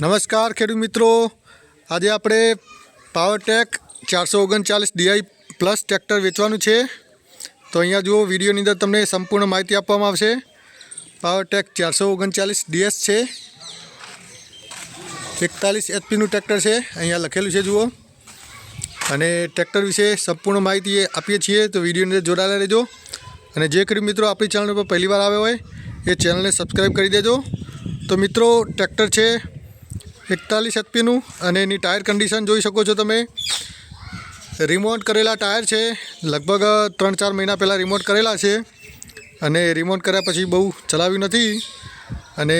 નમસ્કાર, ખેડૂત મિત્રો. આજે આપણે પાવરટેક ચારસો ઓગણચાલીસ ડીઆઈ પ્લસ ટ્રેક્ટર વેચવાનું છે. તો અહીંયા જુઓ, વિડીયોની અંદર તમને સંપૂર્ણ માહિતી આપવામાં આવશે. પાવરટેક ચારસો ઓગણચાલીસ ડીએસ છે. એકતાલીસ એચપીનું ટ્રેક્ટર છે. અહીંયા લખેલું છે, જુઓ. અને ટ્રેક્ટર વિશે સંપૂર્ણ માહિતી આપીએ છીએ, તો વિડીયોની અંદર જોડાયેલા રહેજો. અને જે ખેડૂત મિત્રો આપણી ચેનલ પર પહેલી વાર આવ્યા હોય, એ ચેનલને સબસ્ક્રાઈબ કરી દેજો. તો મિત્રો ટ્રેક્ટર છે એકતાલીસ એચપીનું અને એની ટાયર કન્ડિશન જોઈ શકો છો તમે. રિમોટ કરેલા ટાયર છે, લગભગ ત્રણ ચાર મહિના પહેલાં રિમોટ કરેલા છે અને રિમોટ કર્યા પછી બહુ ચલાવ્યું નથી અને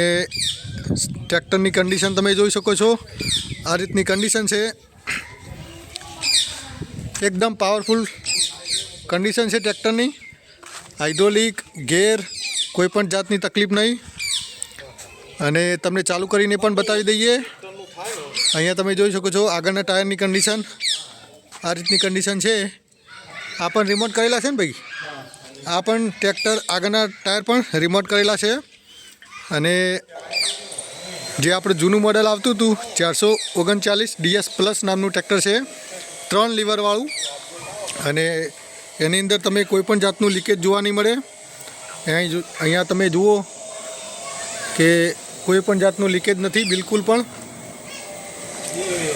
ટ્રેક્ટરની કન્ડિશન તમે જોઈ શકો છો. આ રીતની કન્ડિશન છે. એકદમ પાવરફુલ કન્ડિશન છે ટ્રેક્ટરની. હાઇડ્રોલિક, ગેર કોઈપણ જાતની તકલીફ નહીં. અને તમને ચાલુ કરીને પણ બતાવી દઈએ. અહીંયા તમે જોઈ શકો છો આગળના ટાયરની કન્ડિશન આ રીતની કન્ડિશન છે. આ પણ રિમોટ કરેલા છે ને ભાઈ? આ પણ ટ્રેક્ટર આગળના ટાયર પણ રિમોટ કરેલા છે. અને જે આપણે જૂનું મોડલ આવતું હતું, ચારસો ઓગણચાલીસ ડીએસ પ્લસ નામનું ટ્રેક્ટર છે. ત્રણ લીવરવાળું અને એની અંદર તમે કોઈપણ જાતનું લીકેજ જોવા નહીં મળે. અહીં અહીંયા તમે જુઓ કે કોઈ પણ જાતનું લીકેજ નથી, બિલકુલ પણ.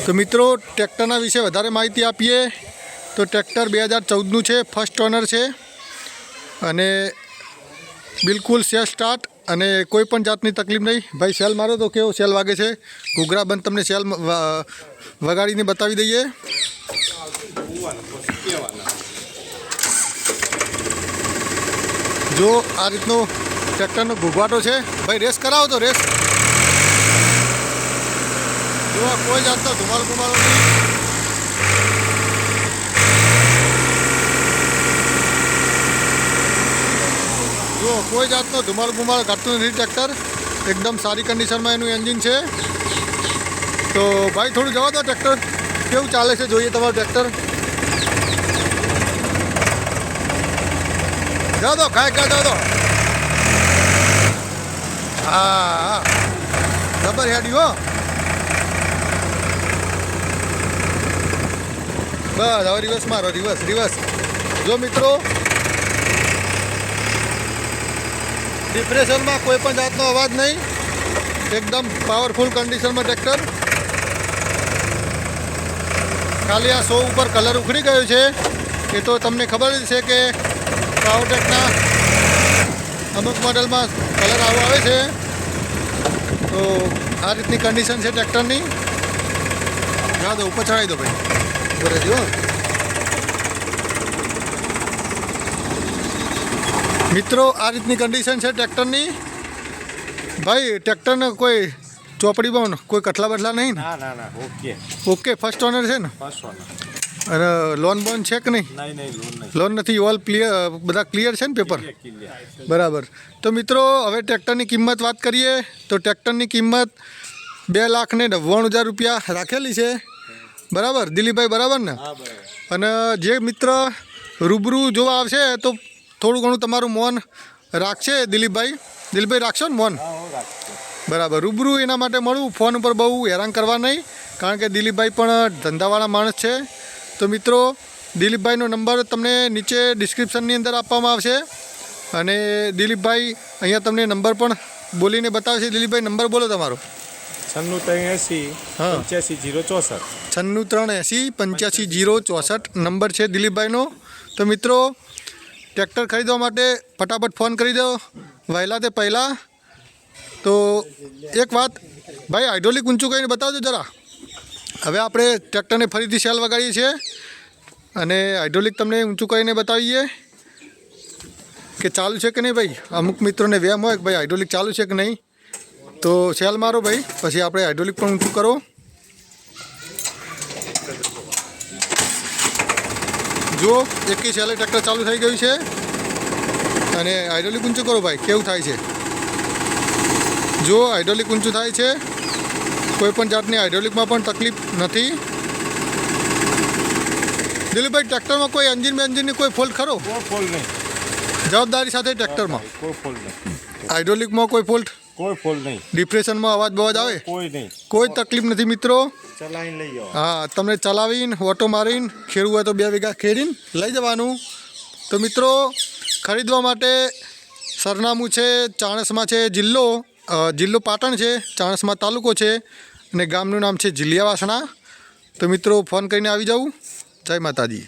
તો મિત્રો, ટ્રેક્ટરના વિશે વધારે માહિતી આપીએ. તો ટ્રેક્ટર બે હજાર ચૌદનું છે ફર્સ્ટ ઓનર છે. અને બિલકુલ સેલ સ્ટાર્ટ અને કોઈ પણ જાતની તકલીફ નહીં. ભાઈ, સેલ મારો તો કેવો સેલ વાગે છે? ઘૂઘરા બંધ તમને સેલ વગાડીને બતાવી દઈએ. જો આ રીતનો ટ્રેક્ટરનો ઘૂઘવાટો છે. ભાઈ, રેસ કરાવો તો રેસ. જોવા કોઈ જાતનો ધુમાડો ધુમાડો નહીં. જુઓ, કોઈ જાતનો ધુમાડો ધુમાડો કાઢતું નથી ટ્રેક્ટર. એકદમ સારી કન્ડિશનમાં એનું એન્જિન છે. તો ભાઈ, થોડું જવા દો ટ્રેક્ટર. કેવું ચાલે છે જોઈએ તમારું ટ્રેક્ટર. જવા દો કાંઈ કાંઈ જવા દો. હા જબર હેડી હો. બસ, હવે રિવર્સ મારો રિવર્સ રિવર્સ જો મિત્રો ડિપ્રેશનમાં કોઈ પણ જાતનો અવાજ નહીં. એકદમ પાવરફુલ કન્ડિશનમાં ટ્રેક્ટર ખાલી આ સો ઉપર કલર ઉખડી ગયો છે. એ તો તમને ખબર જ છે કે પાવરટેકના અમુક મોડલમાં કલર આવો આવે છે. તો આ રીતની કન્ડિશન છે ટ્રેક્ટરની જા દો ઉપર ચડાવી દો ભાઈ. ઉપર જો મિત્રો આ રીતની કન્ડિશન છે ટ્રેક્ટરની ભાઈ ટ્રેક્ટરને કોઈ ચોપડીમાં કોઈ કટલા બટલા નહીં ને? ના ના ના ઓકે ઓકે ફર્સ્ટ ઓનર છે ને? ફર્સ્ટ વન અને લોન બોન છે કે નહીં? લોન નથી. ઓલ ક્લિયર બધા ક્લિયર છે ને પેપર બરાબર. તો મિત્રો હવે ટ્રેક્ટરની કિંમત વાત કરીએ. તો ટ્રેક્ટરની કિંમત બે લાખ ને નવ્વાણું હજાર રૂપિયા રાખેલી છે. બરાબર? દિલીપભાઈ બરાબર ને? અને જે મિત્ર રૂબરૂ જોવા આવશે તો થોડું ઘણું તમારું મોન રાખશે દિલીપભાઈ. દિલીપભાઈ રાખશો ને મૌન? બરાબર. રૂબરૂ એના માટે મળવું ફોન ઉપર બહુ હેરાન કરવા નહીં. કારણ કે દિલીપભાઈ પણ ધંધાવાળા માણસ છે. તો મિત્રો દિલીપભાઈનો નંબર તમને નીચે ડિસ્ક્રિપ્શનની અંદર આપવામાં આવશે. અને દિલીપભાઈ અહીંયા તમને નંબર પણ બોલીને બતાવશે. દિલીપભાઈ નંબર બોલો તમારો. છન્નું ત્રણ એસી પંચ્યાસી જીરો ચોસઠ. છન્નું ત્રણ એંસી પંચ્યાસી જીરો ચોસઠ નંબર છે દિલીપભાઈનો. તો મિત્રો ટ્રેક્ટર ખરીદવા માટે ફટાફટ ફોન કરી દો. વહેલા તે પહેલાં. તો એક વાત ભાઈ હાઇડ્રોલિક ઊંચું કરીને બતાવજો જરા. હવે આપણે ટ્રેક્ટરને ફરીથી સેલ વગાડીએ છીએ અને હાઇડ્રોલિક તમને ઊંચું કરીને બતાવીએ કે ચાલુ છે કે નહીં ભાઈ? અમુક મિત્રોને વ્યામ હોય કે ભાઈ હાઇડ્રોલિક ચાલુ છે કે નહીં? તો સેલ મારો ભાઈ, પછી આપણે હાઇડ્રોલિક પણ ઊંચું કરો. જુઓ, એકી સેલે ટ્રેક્ટર ચાલુ થઈ ગયું છે. અને હાઇડ્રોલિક ઊંચું કરો ભાઈ, કેવું થાય છે? જુઓ હાઇડ્રોલિક ઊંચું થાય છે. કોઈ પણ જાતની હાઇડ્રોલિકમાં પણ તકલીફ નથી. દિલીપભાઈ ટ્રેક્ટરમાં કોઈ એન્જિન બેન્જિનની કોઈ ફોલ્ટ ખરો? કોઈ નહીં. જવાબદારી સાથે ટ્રેક્ટરમાં? કોઈ ફોલ્ટ નહીં. હાઇડ્રોલિકમાં કોઈ ફોલ્ટ કોઈ ફોલ્ટ નહીં. ડિપ્રેશનમાં અવાજ બવાજ આવે? કોઈ નહીં. કોઈ તકલીફ નથી મિત્રો. ચલાવીને લઈ જાઓ હા તમને ચલાવીને ઓટો મારીને ખેડવું હોય તો બે વીઘા ખેડીને લઈ જવાનું. તો મિત્રો ખરીદવા માટે સરનામું છે ચાણસમાં છે જિલ્લો જિલ્લો પાટણ છે ચાણસમાં તાલુકો છે. અને ગામનું નામ છે જીલિયાવાસણા તો મિત્રો ફોન કરીને આવી જાઉં. જય માતાજી.